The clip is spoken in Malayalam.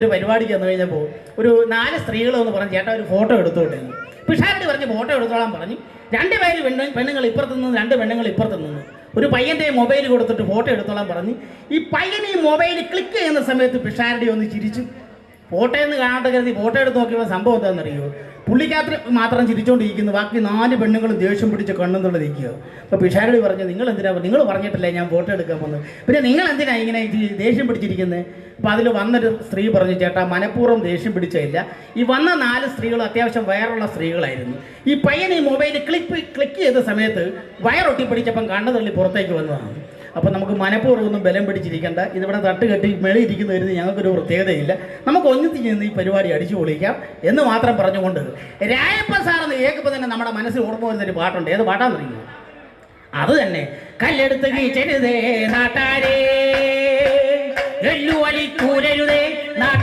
ഒരു പരിപാടിക്ക് വന്നു കഴിഞ്ഞപ്പോൾ ഒരു നാല് സ്ത്രീകൾ എന്ന് പറഞ്ഞ് ചേട്ടാ ഒരു ഫോട്ടോ എടുത്തോട്ടെ എന്ന്. പിഷാരടി പറഞ്ഞ് ഫോട്ടോ എടുത്തോളാൻ പറഞ്ഞു. രണ്ട് പേര് പെണ്ണ് പെണ്ണുങ്ങൾ ഇപ്പുറത്ത് നിന്ന് രണ്ട് പെണ്ണുങ്ങൾ ഇപ്പുറത്ത് നിന്ന്. ഒരു പയ്യന്റെ മൊബൈൽ കൊടുത്തിട്ട് ഫോട്ടോ എടുത്തോളാൻ പറഞ്ഞു. ഈ പയ്യൻ ഈ മൊബൈൽ ക്ലിക്ക് ചെയ്യുന്ന സമയത്ത് പിഷാരടി ഒന്ന് ചിരിച്ചു. ഫോട്ടോ എന്ന് കാണാത്ത കരുതി ഫോട്ടോ എടുത്ത് നോക്കിയപ്പോൾ സംഭവം എന്താണെന്നറിയോ? പുള്ളിക്കാത്ത മാത്രം ചിരിച്ചുകൊണ്ടിരിക്കുന്നു ബാക്കി നാല് പെണ്ണുങ്ങളും ദേഷ്യം പിടിച്ച് കണ്ണെന്നുള്ള നിൽക്കുക അപ്പോൾ പിഷാരടി പറഞ്ഞു നിങ്ങൾ എന്തിനാ നിങ്ങൾ പറഞ്ഞിട്ടില്ലേ ഞാൻ ഫോട്ടോ എടുക്കാൻ വന്നത് പിന്നെ നിങ്ങൾ എന്തിനാ ഇങ്ങനെ ദേഷ്യം പിടിച്ചിരിക്കുന്നത് അപ്പോൾ അതിൽ വന്നൊരു സ്ത്രീ പറഞ്ഞു ചേട്ടാ മനഃപൂർവം ദേഷ്യം പിടിച്ചില്ല ഈ വന്ന നാല് സ്ത്രീകൾ അത്യാവശ്യം വയറുള്ള സ്ത്രീകളായിരുന്നു. ഈ പയ്യൻ ഈ മൊബൈൽ ക്ലിക്ക് ക്ലിക്ക് ചെയ്ത സമയത്ത് വയറൊട്ടി പിടിച്ചപ്പം കണ്ണു തള്ളി പുറത്തേക്ക് വന്നതാണ്. അപ്പോൾ നമുക്ക് മനഃപൂർവമൊന്നും ബലം പിടിച്ചിരിക്കേണ്ട. ഇതിവിടെ തട്ട് കെട്ടി മെളിയിരിക്കുന്ന ഒരു വരുന്ന ഞങ്ങൾക്കൊരു പ്രത്യേകതയില്ല. നമുക്ക് ഒന്നിച്ച് നിന്ന് ഈ പരിപാടി അടിച്ചു പൊളിക്കാം എന്ന് മാത്രം പറഞ്ഞുകൊണ്ട് രായപ്പ സാറെന്ന് കേൾക്കുമ്പോൾ തന്നെ നമ്മുടെ മനസ്സിൽ ഓർമ്മ വരുന്നൊരു പാട്ടുണ്ട്. ഏത് പാട്ടാന്ന് പാട്ടാണെന്നറിയുമോ അത് തന്നെ. കല്ലെടുത്ത് കീച്ചരുതേ നാട്ടാരേ എല്ലു വലിക്കൂരരുതേ നാട്ടാ